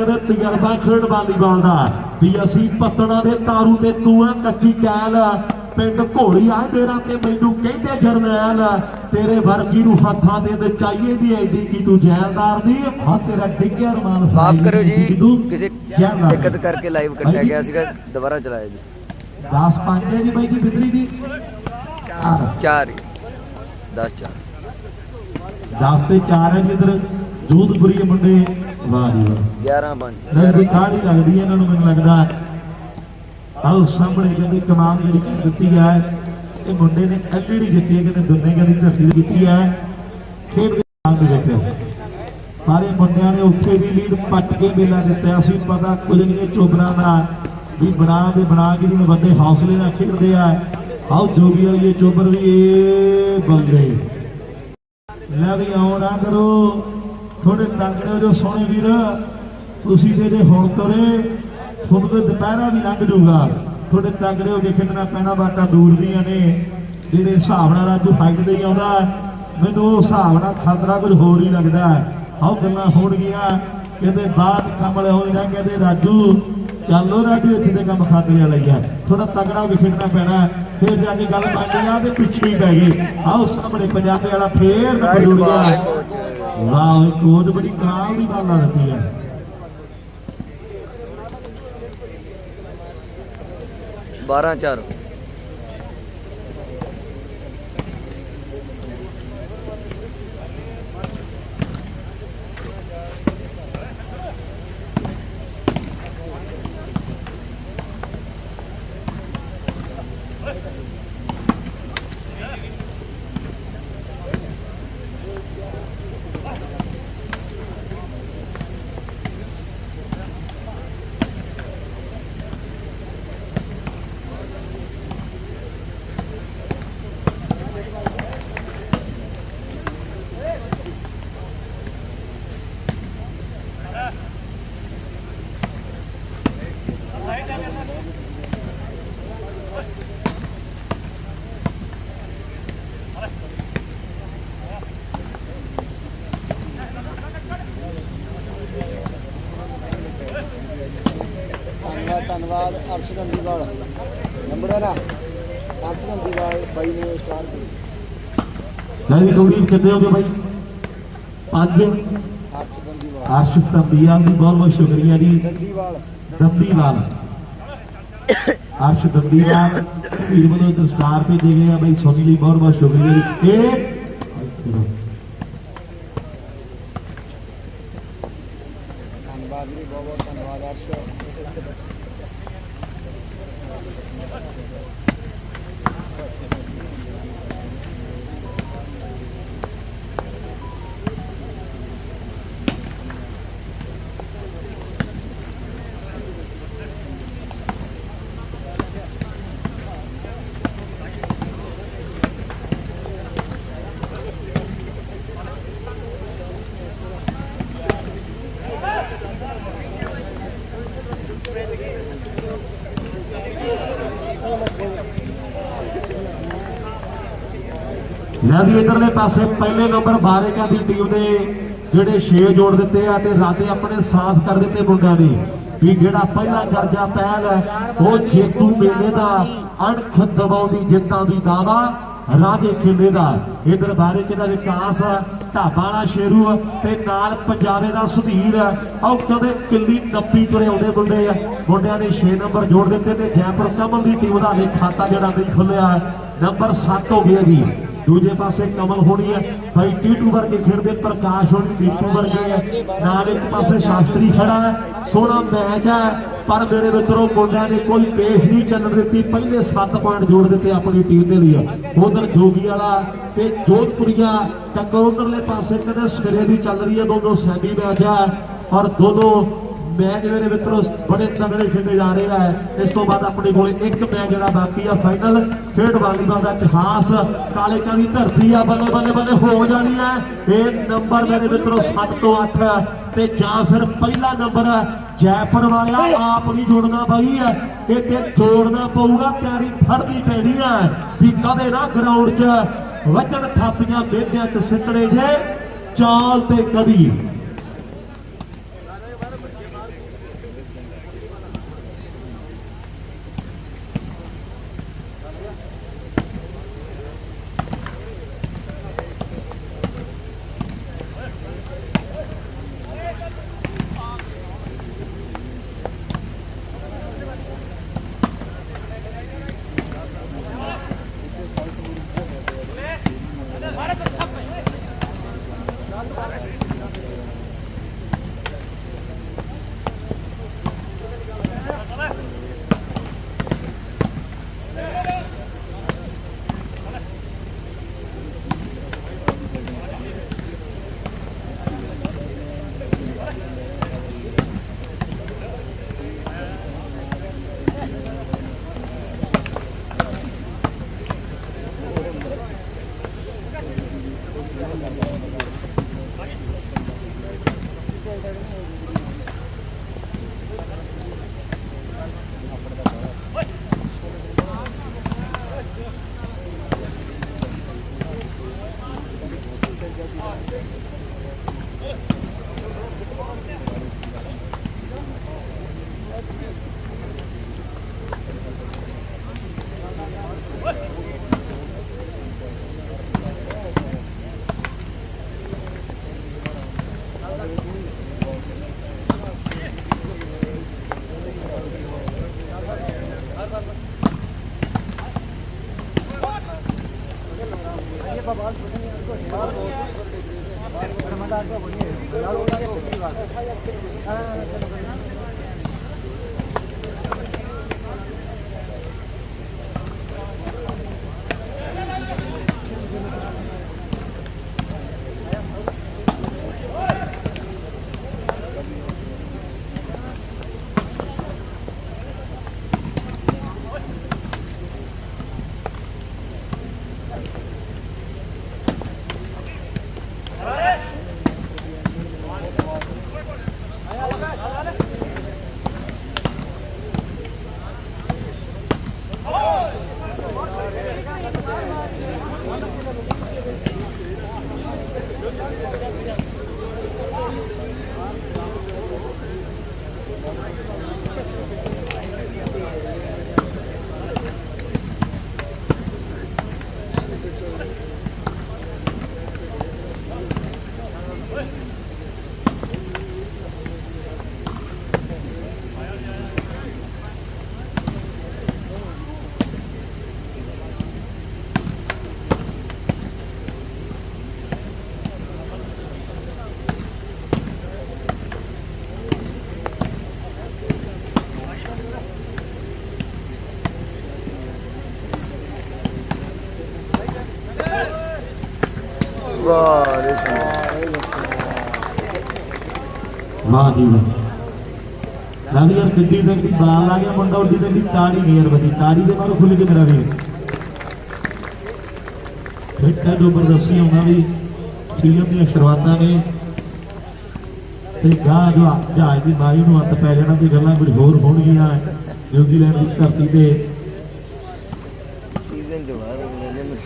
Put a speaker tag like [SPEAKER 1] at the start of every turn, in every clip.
[SPEAKER 1] ਕਦੇ ਤਜਰਬਾ ਖੇਡ ਵਾਲੀਬਾਲ ਦਾ। ਵੀ ਅਸੀਂ ਪੱਤਣਾ ਦੇ ਤਾਰੂ ਤੇ ਤੂੰ ਆ ਕੱਚੀ ਕੈਲ ਪਿੰਡ ਘੋੜੀ ਆ ਮੇਰਾ ਤੇ ਮੈਨੂੰ ਕਹਿੰਦੇ ਜਰਨੈਲ ਤੇਰੇ ਵਰਗੀ ਨੂੰ ਹੱਥਾਂ ਦੇ ਵਿੱਚ ਚਾਹੀਏ ਦੀ ਐਡੀ ਕੀ ਤੂੰ ਜੈਲਦਾਰ ਦੀ? ਹਾਂ ਤੇਰਾ ਡਿੱਗਿਆ ਰਮਾਨ
[SPEAKER 2] ਮਾਫ ਕਰਿਓ ਜੀ ਕਿਸੇ। ਦਿੱਕਤ ਕਰਕੇ ਲਾਈਵ ਕੱਟਿਆ ਗਿਆ ਸੀਗਾ ਦੁਬਾਰਾ ਚਲਾਇਆ ਜੀ।
[SPEAKER 1] 10 5 ਹੈ ਜੀ ਬਾਈ ਜੀ ਫਿਤਰੀ ਜੀ।
[SPEAKER 2] 4 10 4
[SPEAKER 1] 10 ਤੇ 4 ਹੈ ਜੀ ਇਧਰ। ਜੋਧਪੁਰੀ ਮੁੰਡੇ। ਵਾਹ ਜੀ ਵਾਹ।
[SPEAKER 2] 11 5
[SPEAKER 1] ਨੰਗੀ ਕਾਹਲੀ ਲੱਗਦੀ ਹੈ ਇਹਨਾਂ ਨੂੰ ਮੈਨੂੰ ਲੱਗਦਾ ਆਹ ਸਾਹਮਣੇ ਕਹਿੰਦੇ ਕਮਾਨ ਜਿਹੜੀ ਦਿੱਤੀ ਹੈ ਇਹ ਮੁੰਡੇ ਨੇ ਐਲਈਡੀ ਜਿੱਤੀ ਹੈ ਕਹਿੰਦੇ ਦੁਨੀਆ ਦੀ ਧਰਤੀ ਜਿੱਤੀ ਹੈ ਖੇਡ ਦੇ ਮੈਦਾਨ ਦੇ ਵਿੱਚ। ਸਾਰੇ ਮੁੰਡਿਆਂ ਨੇ ਉੱਥੇ ਵੀ ਲੀਡ ਪੱਟ ਕੇ ਮੇਲਾ ਦਿੱਤਾ। ਸੀ ਪਤਾ ਕੁਝ ਨਹੀਂ ਚੋਬਰਾਂ ਦਾ ਵੀ ਬਣਾ ਦੇ ਬਣਾ ਕੇ ਜਿਵੇਂ ਵੱਡੇ ਹੌਸਲੇ ਨਾਲ ਖੇਡਦੇ ਆ। ਆਓ ਜੋ ਵੀ ਆ ਇਹ ਚੋਬਰ ਵੀ ਇਹ ਬੰਦੇ ਲੈ ਵੀ ਨਾ ਕਰੋ। ਥੋੜੇ ਤੰਗੜੇ ਹੋ ਜੋ ਸੋਹਣੇ ਵੀਰ ਤੁਸੀਂ ਤੇ ਜੇ ਹੁਣ ਕਰੇ ਤੁਹਾਨੂੰ ਤੇ ਦੁਪਹਿਰਾ ਵੀ ਲੰਘ ਜਾਊਗਾ। ਥੋੜੇ ਤੰਗੜੇ ਹੋ ਕੇ ਖੇਡਣਾ ਪੈਣਾ ਬਾਟਾ ਦੂਰ ਦੀਆਂ ਨੇ। ਜਿਹੜੇ ਹਿਸਾਬ ਨਾਲ ਰਾਜੂ ਫਾਈਟ ਦੇ ਆਉਂਦਾ ਮੈਨੂੰ ਉਹ ਹਿਸਾਬ ਨਾਲ ਖਤਰਾ ਕੁਝ ਹੋਰ ਹੀ ਲੱਗਦਾ। ਆਓ ਗੱਲਾਂ ਹੋਣਗੀਆਂ ਕਹਿੰਦੇ ਬਾਤ ਕਮਲ ਹੋਈ ਨਾ ਕਹਿੰਦੇ ਰਾਜੂ ਚੱਲੋ ਰਾਜੂ ਇੱਥੇ ਤੇ ਕੰਮ ਖਾਤਰੇ ਵਾਲਾ ਆ ਥੋੜਾ ਤਗੜਾ ਹੋ ਕੇ ਖੇਡਣਾ ਪੈਣਾ। ਫਿਰ ਜਾ ਕੇ ਗੱਲ ਬਣਨੀ ਆ ਤੇ ਪਿੱਛੇ ਹੀ ਪੈ ਗਏ ਆਓ ਸਾਹਮਣੇ ਪੰਜਾਬੀ ਵਾਲਾ ਫੇਰ ਜੁੜ ਗਿਆ। ਵਾਹ ਇਹ ਕੋਚ ਬੜੀ ਕਮਾਲ ਦੀ ਗੱਲ ਆ। ਦਿੱਤੀ ਹੈ
[SPEAKER 3] ਧੰਨਵਾਦ ਅਰਸ਼ ਗੰਦੀਵਾਲ ਨੰਬਰ ਹੈ ਨਾ? ਅਰਸ਼ ਗੰਦੀਵਾਲ ਬਾਈ ਨੇ ਸਟਾਰ
[SPEAKER 1] ਲੈ ਵੀ ਗੌਰੀ ਕਿੰਨੇ ਹੋ ਗਏ ਬਾਈ। ਪੰਜ।
[SPEAKER 3] ਅਰਸ਼ ਗੰਦੀਵਾਲ
[SPEAKER 1] ਅਰਸ਼ ਦੀ ਬਹੁਤ ਬਹੁਤ ਸ਼ੁਕਰੀਆ ਜੀ।
[SPEAKER 3] ਗੰਦੀਵਾਲ
[SPEAKER 1] ਦੰਦੀਵਾਲ ਅਰਸ਼ ਦੰਦੀਵਾਲ ਵੀਰ ਵੱਲੋਂ ਇੱਧਰ ਸਟਾਰ ਭੇਜੇ ਗਏ ਆ ਬਾਈ ਸੋਨੀ ਲਈ ਬਹੁਤ ਬਹੁਤ ਸ਼ੁਕਰੀਆ ਜੀ। ਇਹ ਅਸੀਂ ਵੀ ਇਧਰਲੇ ਪਾਸੇ ਪਹਿਲੇ ਨੰਬਰ ਬਾਰੇਕਾ ਦੀ ਟੀਮ ਦੇ ਜਿਹੜੇ 6 ਜੋੜ ਦਿੱਤੇ ਆ ਤੇ ਰਾਤੇ ਆਪਣੇ ਸਾਥ ਕਰ ਦਿੱਤੇ ਮੁੰਡਿਆਂ ਨੇ ਵੀ ਜਿਹੜਾ ਪਹਿਲਾ ਦਰਜਾ ਪਹਿਲ ਹੈ, ਉਹ ਜੇਤੂ ਮੇਲੇ ਦਾ ਅਣਖ ਦਬਾਉਂਦੀ ਜਿੱਤਾਂ ਦੀ ਦਾਵਾ, ਰਾਜੇ ਖੇਲੇ ਦਾ। ਇਧਰ ਬਾਰੇਕੇ ਦਾ ਵਿਕਾਸ ਢਾਬਾ ਵਾਲਾ ਸ਼ੇਰੂ ਤੇ ਨਾਲ ਪੰਜਾਬੇ ਦਾ ਸੁਧੀਰ ਆਓ ਕਦੇ ਕਿੱਲੀ ਨੱਪੀ ਤੁਰੇ ਆਉਂਦੇ ਮੁੰਡੇ ਆ। ਮੁੰਡਿਆਂ ਨੇ 6 ਨੰਬਰ ਜੋੜ ਦਿੱਤੇ ਤੇ ਜੈਪੁਰ ਕਮਲ ਦੀ ਟੀਮ ਦਾ ਖਾਤਾ ਜਿਹੜਾ ਨਹੀਂ ਖੁੱਲਿਆ ਨੰਬਰ 7 ਹੋ ਗਿਆ ਜੀ। ਦੂਜੇ ਪਾਸੇ ਕਮਲ ਹੋਣੀ ਹੈ। ਭਾਈ ਟੀਟੂ ਵਰਗੇ ਖੇਡਦੇ ਪ੍ਰਕਾਸ਼ ਹੋਣੀ, ਦੀਪੂ ਵਰਗੇ ਹੈ। ਨਾਲ ਇੱਕ ਪਾਸੇ ਸ਼ਾਸਤਰੀ ਖੜਾ ਹੈ। ਸੋਹਣਾ ਮੈਚ ਹੈ। ਪਰ ਮੇਰੇ ਮਿੱਤਰੋ, ਮੁੰਡਿਆਂ ਨੇ ਕੋਈ ਪੇਸ਼ ਨਹੀਂ ਚੱਲਣ ਦਿੱਤੀ। ਪਹਿਲੇ 7 ਪੁਆਇੰਟ ਜੋੜ ਦਿੱਤੇ ਆਪਣੀ ਟੀਮ ਦੇ ਲਈ। ਉਧਰ ਜੋਗੀ ਵਾਲਾ ਤੇ ਜੋਧਪੁਰੀਆ, ਟੱਕਰ ਉਧਰਲੇ ਪਾਸੇ ਕਦੇ ਸਵੇਰੇ ਦੀ ਚੱਲ ਰਹੀ ਹੈ। ਦੋਨੋਂ ਸੈਮੀ ਮੈਚ ਹੈ। ਔਰ ਦੋਨੋਂ ਮੈਚ ਮੇਰੇ ਮਿੱਤਰੋ, ਬੜੇ ਤਗੜੇ ਖੇਡੇ ਜਾ ਰਹੇ ਆ। ਇਸ ਤੋਂ ਬਾਅਦ ਆਪਣੇ ਕੋਲੇ ਇੱਕ ਮੈਚ ਜਿਹੜਾ ਬਾਕੀ ਆ ਫਾਈਨਲ ਖੇਡ ਵਾਲੀਬਾਲ ਦਾ ਇਤਿਹਾਸ। ਕਾਲੇ ਕਾਂ ਧਰਤੀ ਆ, ਬੱਲੇ ਬੱਲੇ ਬੱਲੇ ਹੋ ਜਾਣੀ ਹੈ ਇਹ ਨੰਬਰ ਮੇਰੇ ਮਿੱਤਰੋ 7 ਤੋਂ 8 ਤੇ ਜਾਂ ਫਿਰ ਪਹਿਲਾ ਨੰਬਰ ਜੈਪੁਰ ਵਾਲਿਆ, ਆਪ ਨਹੀਂ ਜੋੜਨਾ ਬਾਈ। ਹੈ ਇਹ ਤੇ ਜੋੜਨਾ ਪਊਗਾ, ਤਿਆਰੀ ਫੜਨੀ ਪੈਣੀ ਹੈ ਵੀ ਕਦੇ ਨਾ ਗਰਾਊਂਡ 'ਚ ਵੱਜਣ, ਥਾਪੀਆਂ, ਬੇਦਿਆਂ 'ਚ ਸਿੱਟੜੇ ਜੇ। ਚਾਲ ਤੇ ਕਦੀ Yeah, yeah, yeah.
[SPEAKER 2] ਵਾਹ ਰੇ ਸੰਗ
[SPEAKER 1] ਵਾਹ ਜੀ ਵਾਹ। ਨਾ ਯਾਰ ਗੱਡੀ ਦੇ ਦੀ ਬਾਲ ਆ ਗਿਆ ਮੁੰਡਾ ਉੱਡੀ ਤੇ ਦੀ ਤਾੜੀ ਨਹੀਂ ਯਾਰ ਵੱਜੀ ਤਾੜੀ ਦੇ ਮਾਰੋ ਖੁੱਲ ਕੇ ਮੇਰਾ ਵੀਰ ਫਿੱਟਾ ਜ਼ਬਰਦਸਤੀ ਆਉਣਾ ਵੀ ਸੀਜ਼ਨ ਦੀਆਂ ਸ਼ੁਰੂਆਤਾਂ ਨੇ। ਤੇ ਗਾਂ ਜੋ ਜਹਾਜ਼ ਦੀ ਮਾਰੀ ਨੂੰ ਹੱਥ ਪੈ ਜਾਣਾ ਦੀ ਗੱਲਾਂ ਕੁਝ ਹੋਰ ਹੋਣਗੀਆਂ ਨਿਊਜ਼ੀਲੈਂਡ ਦੀ ਧਰਤੀ ਤੇ।
[SPEAKER 2] ਸੀਜ਼ਨ ਚ ਬਾਹਰ ਹੋ ਗਏ ਨੇ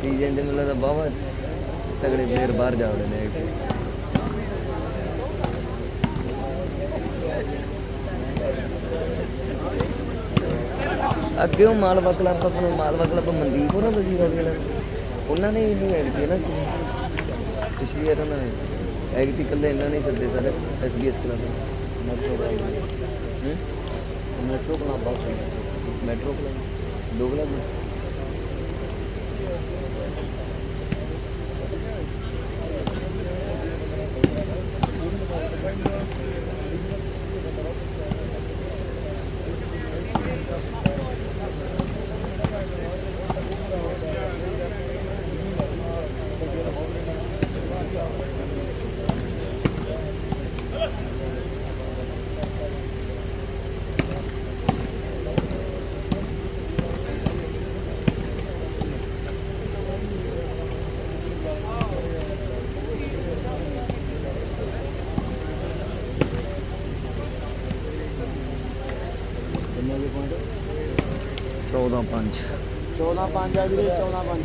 [SPEAKER 2] ਸੀਜ਼ਨ ਦੇ ਮਿਲਦਾ ਤਾਂ ਬਹੁਤ ਤਗੜੇ ਪਲੇਅਰ ਬਾਹਰ ਜਾ ਵੜੇ ਨੇ ਅੱਗੇ ਉਹ ਮਾਲਵਾ ਕਲੱਬ ਆਪਣਾ ਮਾਲਵਾ ਕਲੱਬ ਮਨਦੀਪ ਉਹਨਾਂ ਵਜ਼ੀਰ ਵਾਲੇ ਉਹਨਾਂ ਨੇ ਇਹਨੂੰ ਐਡ ਕੀਤਾ ਨਾ। ਪਿਛਲੀ ਵਾਰ ਉਹਨਾਂ ਨੇ ਐਗਤੀ ਇਕੱਲੇ ਇਹਨਾਂ ਨੇ ਸੱਦੇ ਸਾਰੇ ਐਸਬੀਐਸ ਕਲੱਬ
[SPEAKER 3] ਮੈਟਰੋ ਦਾ
[SPEAKER 2] ਹੂੰ?
[SPEAKER 3] ਮੈਟਰੋ ਕਲੱਬ ਆ
[SPEAKER 2] ਮੈਟਰੋ ਕਲੱਬ। ਦੋ ਕਲੱਬ 14 5
[SPEAKER 3] 14 5 ਆ ਵੀਰੇ 14 5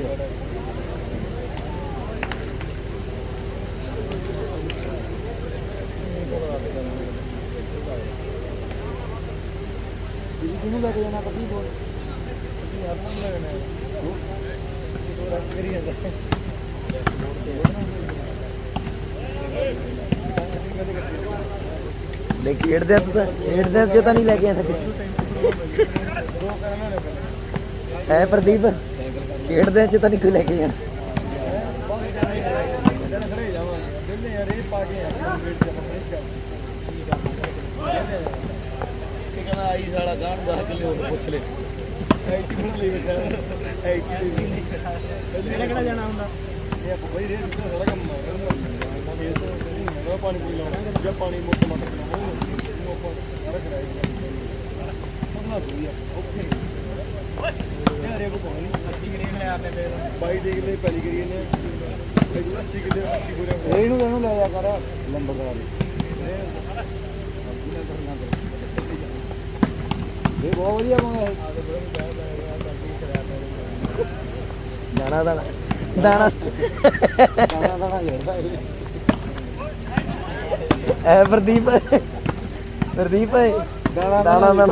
[SPEAKER 3] ਜੀ ਕਿਹਨੂੰ ਲੈ ਕੇ ਜਾਣਾ ਕੱਢੀ ਬੋਲ ਅਸੀਂ ਆਪਾਂ ਨੂੰ ਲੱਗਣਾ ਹੈ ਉਹ ਰੱਖ ਕਰੀ ਜਾਂਦਾ
[SPEAKER 2] ਲੈ ਖੇਡਦੇ ਆ ਤੂੰ ਤਾਂ ਖੇਡਦੇ ਚ ਤਾਂ ਨਹੀਂ ਲੈ ਕੇ ਆਇਆ ਥੱਕੇ ਹੈ ਪ੍ਰਦੀਪ? ਖੇਡਦੇ ਚ ਤਾਂ ਨਹੀਂ ਕੋਈ ਲੈ ਕੇ ਜਾਣਾ। ਆਈ ਸਾਲਾ ਗਾਣ ਦਾ ਕਿਲੇ ਪੁੱਛ ਲੈ
[SPEAKER 3] ਆਈਟੀ ਬਣਾ ਲਈ ਬੈਠਾ ਆਈਟੀ ਦੇ ਵੀ ਕਿਹੜਾ ਜਾਣਾ ਹੁੰਦਾ ਇਹ ਆਪਾਂ ਰੇਟ ਦਾ ਕੰਮ ਹੈ ਇਹ ਤਾਂ ਪਾਣੀ ਪੀ ਲਾਉਣਾ ਜਾਂ ਪਾਣੀ ਮੁੱਕ ਮੱਟ ਲਾਉਣਾ ਉਹ ਆਪਾਂ ਰੱਖ ਰਾਈ ਉਹਨਾਂ ਦੁਨੀਆ ਓਕੇ ਯਾਰ ਇਹ ਕੋਈ ਨਹੀਂ। ਅੱਧੀ ਗਰੀਨ ਲੈ ਆਨੇ ਪਏ ਬਾਈ ਦੇਖ ਲੈ ਪਹਿਲੀ ਕਰੀ ਨੇ ਇਹ ਜਿਹੜਾ 80 ਕਿਲੇ 80 ਪੂਰੇ ਇਹਨੂੰ ਇਹਨੂੰ ਲੈ ਜਾ ਕਰ ਲੰਬਾ ਕਰਾ ਦੇ। ਇਹ ਬਹੁਤ ਵਧੀਆ ਬਣਿਆ
[SPEAKER 2] ਦਾਣਾ ਦਾਣਾ। ਦਾਣਾ।
[SPEAKER 3] ਦਾਣਾ ਦਾਣਾ ਜਿਹੜਾ ਇਹ
[SPEAKER 2] ਐ ਪ੍ਰਦੀਪ ਪ੍ਰਦੀਪ। ਏ
[SPEAKER 3] ਦਾਣਾ
[SPEAKER 2] ਦਾਣਾ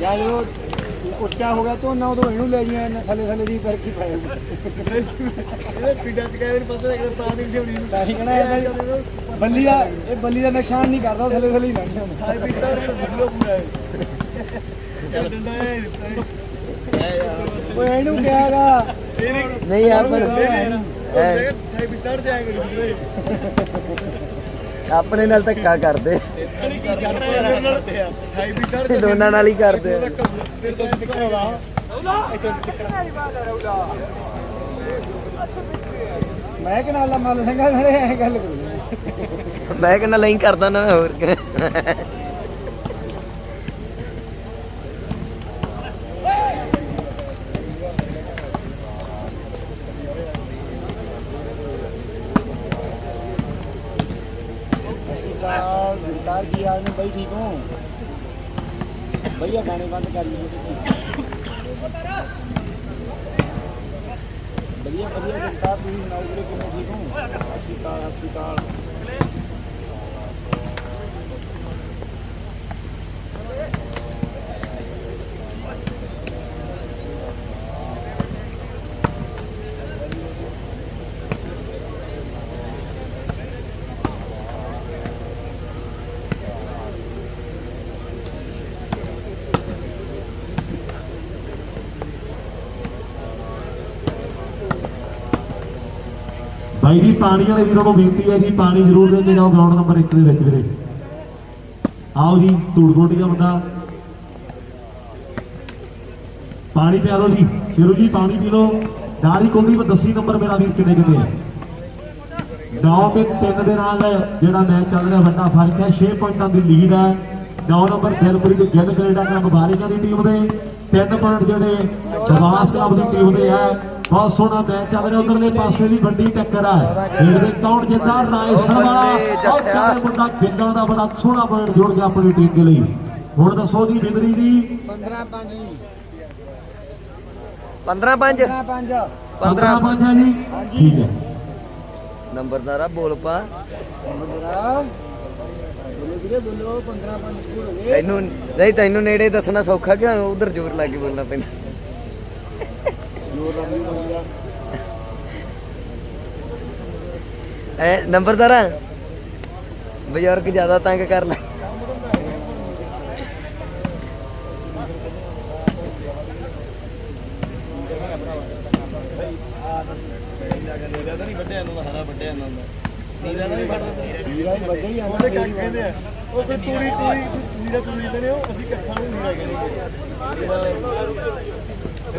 [SPEAKER 2] ਦਾਣਾ
[SPEAKER 3] ਜਾਂ ਉੱਚਾ ਹੋ ਗਿਆ ਤਾਂ ਉਹਨਾਂ ਉਦੋਂ ਇਹਨੂੰ ਲੈ ਜੀਆਂ ਥੱਲੇ ਥੱਲੇ ਦੀ ਫਿਰ ਕੀ ਪਾਇਆ ਇਹਦੇ ਪਿੰਡਾਂ ਚ ਗਏ ਪਤਾ ਕਿ ਪਾ ਨਹੀਂ ਠੇਉਣੀ ਨੂੰ ਤਾਂ ਹੀ ਕਹਣਾ ਇਹ ਬੱਲੀ ਦਾ ਇਹ ਬੱਲੀ ਦਾ ਨੁਕਸਾਨ ਨਹੀਂ ਕਰਦਾ ਥੱਲੇ ਥੱਲੇ ਹੀ ਲੰਘ ਜਾਂਦਾ। ਹਾਈ ਪਿੰਡਾਂ ਦੇ ਬੱਲੋ ਪੂਰਾ ਹੈ। ਚੱਲ ਡੰਡਾ ਹੈ। ਓਏ ਇਹਨੂੰ ਕਿਹਾਗਾ
[SPEAKER 2] ਨਹੀਂ ਆਪਾਂ ਐ। ਆਪਣੇ ਨਾਲ ਧੱਕਾ ਕਰਦੇ। ਇਹ ਦੋਨਾਂ ਨਾਲ ਹੀ ਕਰਦੇ ਆ।
[SPEAKER 3] ਤਾਂ ਮੈਂ ਕਿ ਨਾਲ ਮੱਲ ਸਿੰਘਾਂ ਨਾਲੇ ਐ ਗੱਲ ਕਰੂ।
[SPEAKER 2] ਮੈਂ ਕਹਿੰਦਾ ਨਹੀਂ ਕਰਦਾ ਨਾ ਹੋਰ ਕੀ।
[SPEAKER 3] ਅਸੀਂ ਤਾਂ ਦਿਲਦਾਰ ਨੇ ਬਈ, ਠੀਕ ਹੋ? ਭਈਆ ਗਾਣੇ ਬੰਦ ਕਰ ਲਈ ਵਧੀਆ ਵਧੀਆ ਦਿਲਦਾਰ ਤੁਸੀਂ ਸੁਣਾਓ ਵੀਰੇ, ਕਿਵੇਂ ਠੀਕ ਹੋ? ਅਸੀਂ ਤਾਂ ਅਸੀਂ ਤਾਂ
[SPEAKER 1] ਬਾਈ ਜੀ, ਪਾਣੀ ਵਾਲੇ ਵੀਰੋਂ ਨੂੰ ਬੇਨਤੀ ਹੈ ਜੀ ਪਾਣੀ ਜ਼ਰੂਰ ਦੇ ਕੇ ਜਾਓ ਗਰਾਊਂਡ ਨੰਬਰ 1 ਦੇ ਵਿੱਚ ਵੀਰੇ। ਆਓ ਜੀ ਧੂੜਕੋਟੀ ਦਾ ਮੁੰਡਾ। ਪਾਣੀ ਪਿਆ ਲਓ ਜੀ ਸ਼ੇਰੂ ਜੀ, ਪਾਣੀ ਪੀ ਲਓ। ਡਾਰੀ ਕੋਲੀ ਪਰ ਦੱਸੀ ਨੰਬਰ ਮੇਰਾ ਵੀਰ ਕਿੰਨੇ ਕਿੰਨੇ ਹੈ 9 ਤੇ 3 ਦੇ ਨਾਲ ਜਿਹੜਾ ਮੈਚ ਚੱਲ ਰਿਹਾ, ਵੱਡਾ ਫ਼ਰਕ ਹੈ। 6 ਪੁਆਇੰਟਾਂ ਦੀ ਲੀਡ ਹੈ। 9 ਨੰਬਰ ਦਿਲਪੁਰੀ ਦੇ ਗਿੱਲ ਕੈਨੇਡਾ ਕਲੱਬ ਬਾਰੀਕਾਂ ਦੀ ਟੀਮ ਦੇ। 3 ਪੁਆਇੰਟ ਜਿਹੜੇ ਜਵਾਸ ਕਲੱਬ ਦੀ ਟੀਮ ਦੇ ਹੈ। ਬਹੁਤ ਸੋਹਣਾ ਮੈਚ ਚੱਲ ਰਿਹਾ ਉਧਰਲੇ ਪਾਸੇ ਵੀ ਵੱਡੀ ਟੱਕਰ ਹੈ ਖੇਡ ਦੇ ਕੌਣ ਜਿੱਦਾਂ ਰਾਏ ਸ਼ਰਮਾ। ਔਰ ਚਾਰੇ ਮੁੰਡਾ ਗਿੱਲਾਂ ਦਾ ਬੜਾ ਸੋਹਣਾ ਪੁਆਇੰਟ ਜੋੜ ਗਿਆ ਆਪਣੀ ਟੀਮ ਦੇ ਲਈ। ਹੁਣ ਦੱਸੋ ਜੀ ਬਿੰਦਰੀ ਜੀ।
[SPEAKER 2] 15 5
[SPEAKER 3] 15 5
[SPEAKER 1] 15 ਪੰਜ। ਹੈ ਜੀ। ਠੀਕ ਹੈ।
[SPEAKER 2] ਨੰਬਰਦਾਰਾ ਬੋਲ ਪਾ। ਤੈਨੂੰ ਨਹੀਂ ਤੈਨੂੰ ਨੇੜੇ ਦੱਸਣਾ ਸੌਖਾ ਕਿ ਉਧਰ ਜ਼ੋਰ ਲਾ ਕੇ ਬੋਲਣਾ ਪੈਂਦਾ ਐ ਨੰਬਰਦਾਰਾ ਬਜ਼ੁਰਗ ਜ਼ਿਆਦਾ ਤੰਗ ਕਰ ਲੈ।
[SPEAKER 3] ਉਹਦੇ ਕੱਖ ਕਹਿੰਦੇ ਆ। ਉਹ ਕੋਈ ਤੂੜੀ ਤੂੜੀ ਨੀਰਾ ਤੂੜੀ ਕਹਿੰਦੇ ਉਹ ਅਸੀਂ ਕੱਖਾਂ ਨੂੰ ਨੀਰਾ ਕਹਿੰਦੇ ਆ। ਇਹ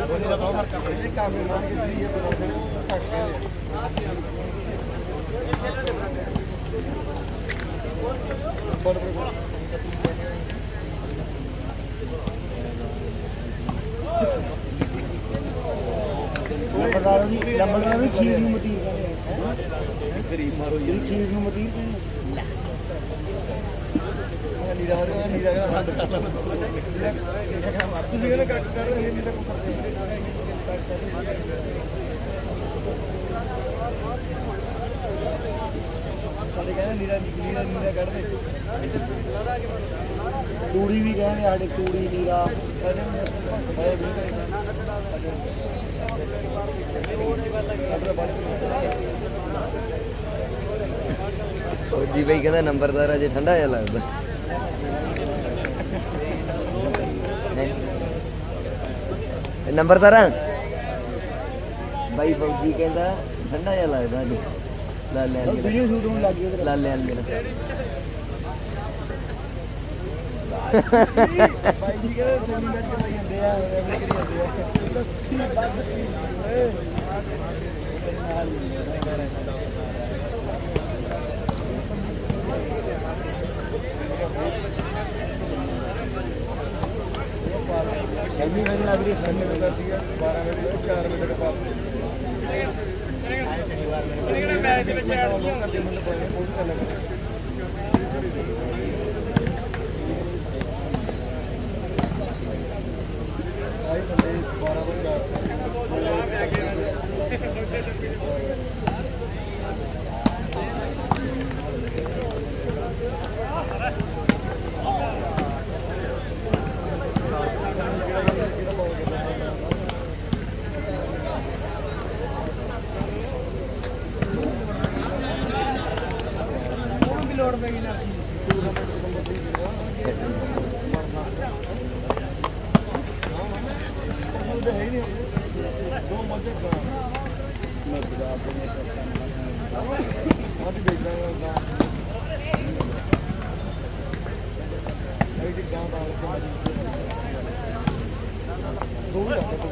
[SPEAKER 3] ਕੰਮ ਵੀ ਖੀਰ ਨੂੰ ਮਤੀਰ ਕਹਿੰਦੇ ਗਰੀਬ ਮਾਰੋ ਜੀ ਖੀਰ ਨੂੰ ਮਤੀਰ ਕਹਿੰਦੇ ਆ ਨੀਰਾ ਹਰ ਨੀਰਾ ਦਾ ਹੱਦ ਕਰ ਲਾ ਤੁਸੀਂ ਕਹਿੰਦੇ ਕੱਟ ਕਰ ਰਹੇ ਨੀਰਾ ਕੋ ਕਰਦੇ ਸਾਡੇ ਕਹਿੰਦੇ ਨੀਰਾ ਨੀਰਾ ਨੀਰਾ ਕੱਢਦੇ ਤੂੜੀ ਵੀ ਕਹਿੰਦੇ ਸਾਡੇ ਤੂੜੀ ਨੀਰਾ
[SPEAKER 2] ਫੌਜੀ ਬਈ ਕਹਿੰਦਾ ਨੰਬਰਦਾਰ ਅਜੇ ਠੰਡਾ ਜਿਹਾ ਲੱਗਦਾ। ਨੰਬਰਦਾਰਾ? ਬਾਈ ਫੌਜੀ ਕਹਿੰਦਾ ਠੰਡਾ ਜਿਹਾ ਲੱਗਦਾ ਅਜੇ। ਲਾਲੇ ਵਾਲੀ
[SPEAKER 3] ਵੀਡੀਓ ਸ਼ੂਟ ਹੋਣ ਲੱਗ ਉਹਦੇ
[SPEAKER 2] ਲਾਲੇ ਵਾਲੀ ਦਾ
[SPEAKER 3] ਬਾਈ ਜੀ ਕਹਿੰਦੇ ਸੈਲਿੰਗ ਕਰਕੇ ਕਰਾਈ ਜਾਂਦੇ ਆ ਐਵੇਂ ਕਰੀ ਜਾਂਦੇ ਆ ਲੱਸੀ ਵੱਧ ਪੀ ਓਏ ਸ਼ੈਲੀ ਮੈਨੂੰ ਲੱਗ ਰਹੀ ਸ਼ੈਲੀ ਨੂੰ ਕਰਦੀ ਆ 12 ਵਜੇ ਤੋਂ 4 ਵਜੇ ਤੱਕ ਵਾਪਸ ਮੈਚ ਦੇ ਵਿੱਚ ਐਡ ਕੀ ਕਰਦੇ ਮੈਨੂੰ ਕੋਈ ਨਹੀਂ ਕਰ ਲੱਗਾ ਆਈ ਸੰਡੇ 12 ਵਜੇ ਉਹਦੇ ਹੈ ਹੀ ਨਹੀਂ ਦੋ ਮੱਝਾਂ ਗਾਂ ਮੈਂ ਪੰਜਾਬ ਦੇ ਆਦੀ ਦੇਖਦਾ ਹਾਂ ਗਾਂ ਇਹ ਦੀ ਗਾਂ ਦਾ ਦੋ ਵੀ ਰੱਖੋ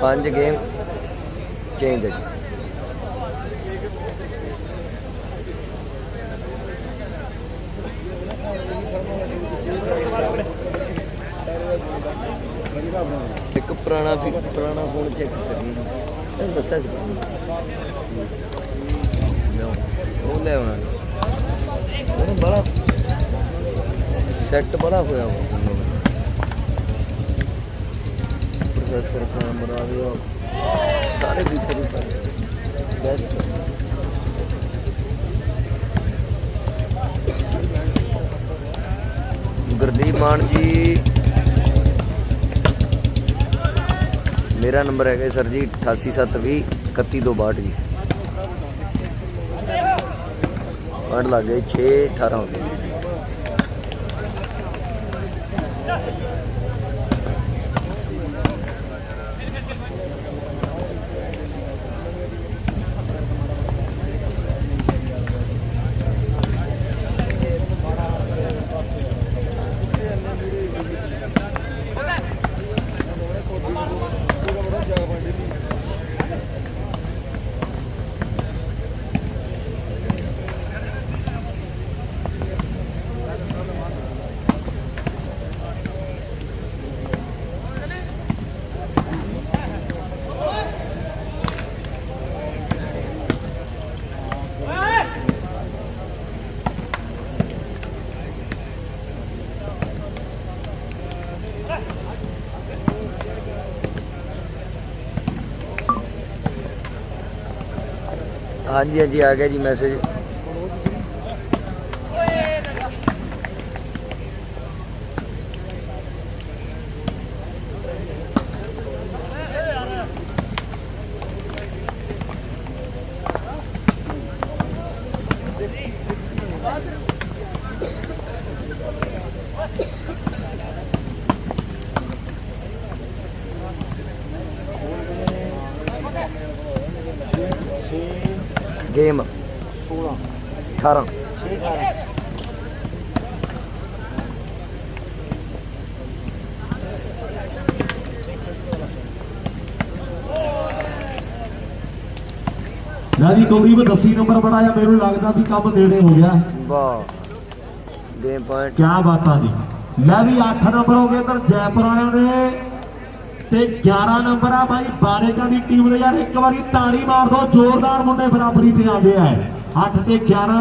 [SPEAKER 2] ਪੰਜ ਗੇਮ ਚੇਂਜ ਹੈ ਇੱਕ ਪੁਰਾਣਾ ਵੀ ਪੁਰਾਣਾ ਫੋਨ ਚੈੱਕ ਕਰੀ ਤੈਨੂੰ ਦੱਸਿਆ ਸੀ ਉਹ ਲੈ ਆਉਣਾ। ਉਹਨੂੰ ਬੜਾ ਸੈੱਟ ਬੜਾ ਹੋਇਆ ਉਹ ਪ੍ਰੋਸੈਸਰ ਕੈਮਰਾ ਸਾਰੇ ਬੀਟਰ ਬੈਸਟ ਗੁਰਦੀਪ ਮਾਨ ਜੀ। ਮੇਰਾ ਨੰਬਰ ਹੈਗਾ ਸਰ ਜੀ 88720 31262 ਜੀ। ਵੜ ਲੱਗ ਗਏ 6 18 ਹੋ ਗਏ। ਹਾਂਜੀ ਹਾਂਜੀ ਆ ਗਿਆ ਜੀ ਮੈਸੇਜ ਗੇਮ
[SPEAKER 3] 16
[SPEAKER 2] 18
[SPEAKER 3] 6 18
[SPEAKER 1] ਲੈ ਜੀ ਗੌਰੀ ਵੀ 10 ਨੰਬਰ ਬਣਾਇਆ ਮੈਨੂੰ ਲੱਗਦਾ ਵੀ ਕੰਮ ਨੇੜੇ ਹੋ ਗਿਆ।
[SPEAKER 2] ਵਾਹ ਗੇਮ ਪੁਆਇੰਟ
[SPEAKER 1] ਕਿਆ ਬਾਤਾਂ ਜੀ। ਲੈ ਵੀ 8 ਨੰਬਰ ਹੋ ਗਏ ਇਧਰ ਜੈਪੁਰ ਵਾਲਿਆਂ ਦੇ। ਤੇ 11 ਨੰਬਰ ਆ ਬਾਈ ਬਾਰੇਕਾ ਦੀ ਟੀਮ ਦੇ ਯਾਰ ਇੱਕ ਵਾਰੀ ਤਾੜੀ ਮਾਰ ਦੋ ਜ਼ੋਰਦਾਰ ਮੁੰਡੇ ਬਰਾਬਰੀ ਤੇ ਆਉਂਦੇ ਆ। 8 ਤੇ 11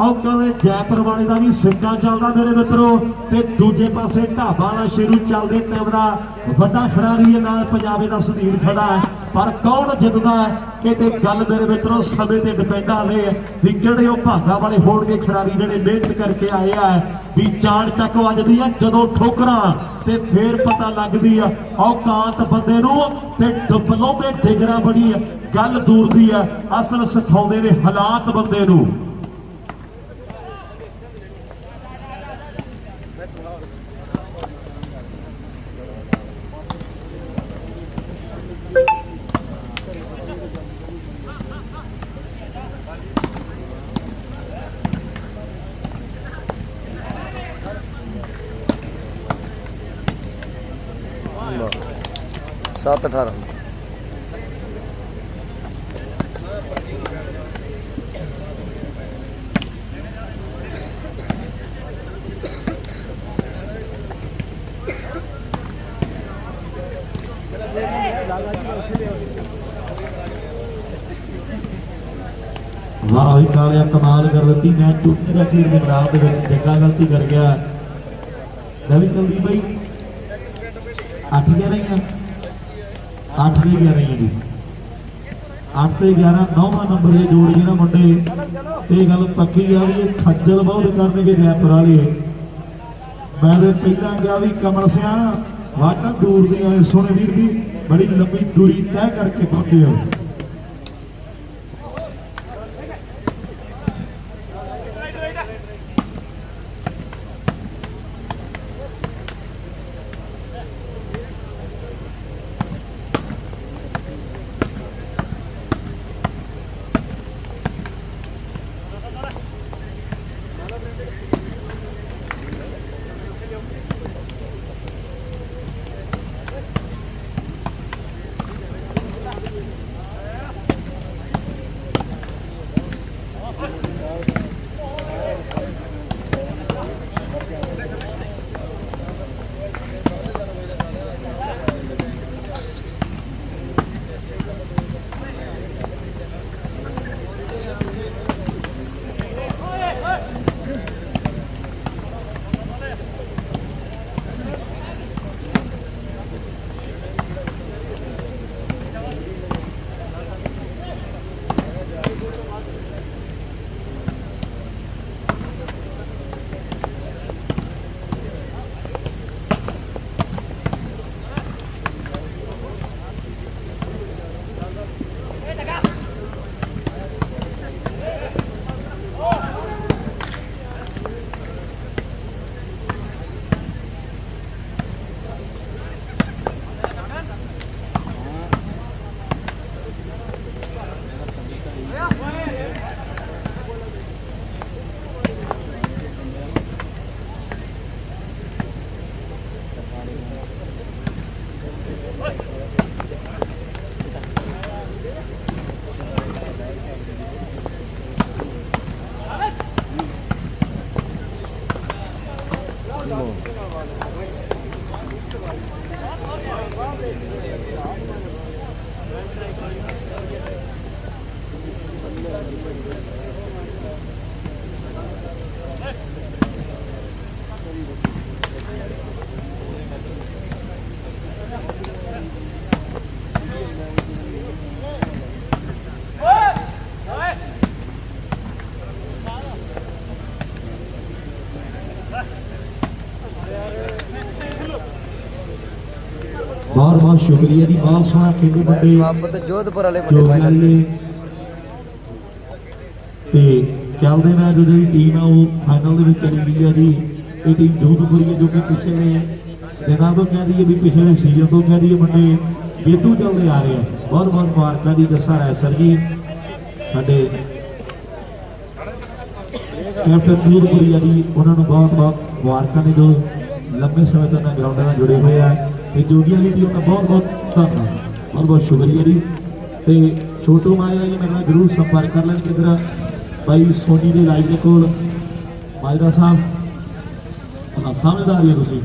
[SPEAKER 1] ਆਓ ਕਹਿੰਦੇ ਜੈਪੁਰ ਵਾਲੇ ਦਾ ਵੀ ਸਿੱਕਾ ਚੱਲਦਾ ਮੇਰੇ ਮਿੱਤਰੋ। ਤੇ ਦੂਜੇ ਪਾਸੇ ਢਾਬਾ ਵਾਲਾ ਸ਼ੇਰੂ ਚੱਲਦੇ ਦਾ ਵੱਡਾ ਖਿਡਾਰੀ ਨਾਲ ਪੰਜਾਬੇ ਦਾ ਸੁਧੀਰ ਖੜਾ ਪਰ ਕੌਣ ਜਿੱਤਦਾ ਹੈ ਤੇ ਗੱਲ ਮੇਰੇ ਮਿੱਤਰੋ, ਸਮੇਂ ਤੇ ਡਿਪੈਂਡ ਆਲੇ ਵੀ ਕਿਹੜੇ ਉਹ ਭਾਗਾ ਵਾਲੇ ਹੋਣਗੇ ਖਿਡਾਰੀ ਜਿਹੜੇ ਮਿਹਨਤ ਕਰਕੇ ਆਏ ਆ। ਵੀ ਚਾੜ ਚੱਕ ਵੱਜਦੀ ਆ, ਜਦੋਂ ਠੋਕਰਾਂ ਤੇ ਫੇਰ ਪਤਾ ਲੱਗਦੀ ਆ, ਔਕਾਤ ਬੰਦੇ ਨੂੰ ਤੇ ਡੁੱਬਲੋਂ ਮੇ ਡਿਗਰਾ ਬੜੀ ਆ। ਗੱਲ ਦੂਰ ਦੀ ਆ, ਅਸਲ ਸਿਖਾਉਂਦੇ ਨੇ ਹਾਲਾਤ ਬੰਦੇ ਨੂੰ।
[SPEAKER 2] ਸੱਤ 18
[SPEAKER 1] ਵਾਹ ਵੀ ਕਾਲਿਆ ਕਮਾਲ ਕਰ ਦਿੱਤੀ, ਮੈਂ ਚੁੱਕੀ ਦਾ ਖੇਡ ਦੇ ਮੈਦਾਨ ਦੇ ਵਿੱਚ ਜੱਗਾ ਗਲਤੀ ਕਰ ਗਿਆ। ਰਵੀ ਕੁਲਦੀਪ ਬਾਈ। 8 ਗਿਆ ਰਹੀਆਂ 8 ਤੇ ਗਿਆ ਰਹੀਆਂ ਜੀ। 8 ਤੇ 11 ਨੌਵਾਂ ਨੰਬਰ ਦੇ ਜੋੜ ਗਏ ਨਾ ਮੁੰਡੇ, ਇਹ ਗੱਲ ਪੱਕੀ ਆ ਵੀ ਇਹ ਖੱਜਲ ਬਹੁਤ ਕਰਨਗੇ ਰੈਪਰ ਵਾਲੇ। ਮੈਂ ਤੇ ਪਹਿਲਾਂ ਗਿਆ ਵੀ ਕਮਲ ਸਿਆ ਵਾਟਾ ਦੂਰ ਦੀਆਂ ਇਹ ਸੋਹਣੇ ਵੀਰ ਵੀ ਬੜੀ ਲੰਬੀ ਦੂਰੀ ਤੈਅ ਕਰਕੇ ਪਹੁੰਚੇ ਹੋ। ਬਹੁਤ ਬਹੁਤ ਸ਼ੁਕਰੀਆ ਜੀ ਬਹੁਤ ਸੋਹਣਾ ਖੇਡੇ ਮੁੰਡੇ
[SPEAKER 2] ਸਵਾਪਤ ਜੋਧਪੁਰ ਵਾਲੇ ਮੁੰਡੇ ਫਾਈਨਲ
[SPEAKER 1] ਤੇ ਚੱਲਦੇ ਮੈਂ ਜੋ ਜਿਹੜੀ ਟੀਮ ਆ ਉਹ ਫਾਈਨਲ ਦੇ ਵਿੱਚ ਚਲੀ ਗਈ ਆ ਜੀ। ਇਹ ਟੀਮ ਜੋਧਪੁਰੀ ਹੈ ਜੋ ਕਿ ਪਿਛਲੇ ਦਿਨਾਂ ਤੋਂ ਕਹਿੰਦੀ ਹੈ ਵੀ ਪਿਛਲੇ ਸੀਜ਼ਨ ਤੋਂ ਕਹਿੰਦੀ ਹੈ ਮੁੰਡੇ। ਜੇਤੂ ਚੱਲਦੇ ਆ ਰਹੇ ਆ। ਬਹੁਤ ਬਹੁਤ ਮੁਬਾਰਕਾਂ ਜੀ ਜੱਸਾ ਰੈਸਰ ਜੀ। ਸਾਡੇ ਕੈਪਟਨ ਜੋਧਪੁਰੀ ਆ ਜੀ ਉਹਨਾਂ ਨੂੰ ਬਹੁਤ ਬਹੁਤ ਮੁਬਾਰਕਾਂ ਨੇ ਜੋ ਲੰਬੇ ਸਮੇਂ ਤੋਂ ਗਰਾਊਂਡਾਂ ਨਾਲ ਜੁੜੇ ਹੋਏ ਆ। ਤੇ ਜੋਗੀਆਂ ਦੀ ਟੀਮ ਦਾ ਬਹੁਤ ਬਹੁਤ ਧੰਨਵਾਦ। ਬਹੁਤ ਬਹੁਤ ਸ਼ੁਕਰੀਆ ਜੀ। ਤੇ ਛੋਟੂ ਮਾਇਆ ਜੀ ਮੇਰੇ ਨਾਲ ਜਰੂਰ ਸੰਪਰਕ ਕਰ ਲੈਣ ਕਿਧਰ ਭਾਈ ਸੋਨੀ ਦੇ ਲਾਈਵ ਦੇ ਕੋਲ। ਮਾਜਰਾ ਸਾਹਿਬ, ਹਾਂ ਸਮਝਦਾਰ ਹੀ ਤੁਸੀਂ।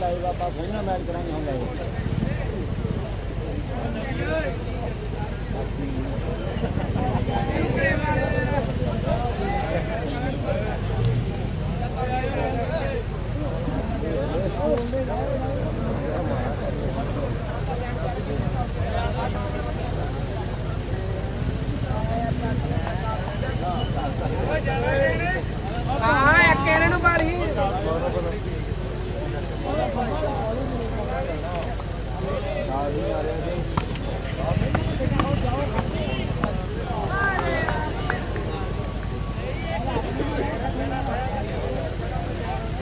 [SPEAKER 3] ਲਾਈਵ ਆਪਾਂ ਫਾਈਨਲ ਮੈਚ ਕਰਾਂਗੇ ਹੁਣ ਲਾਈਵ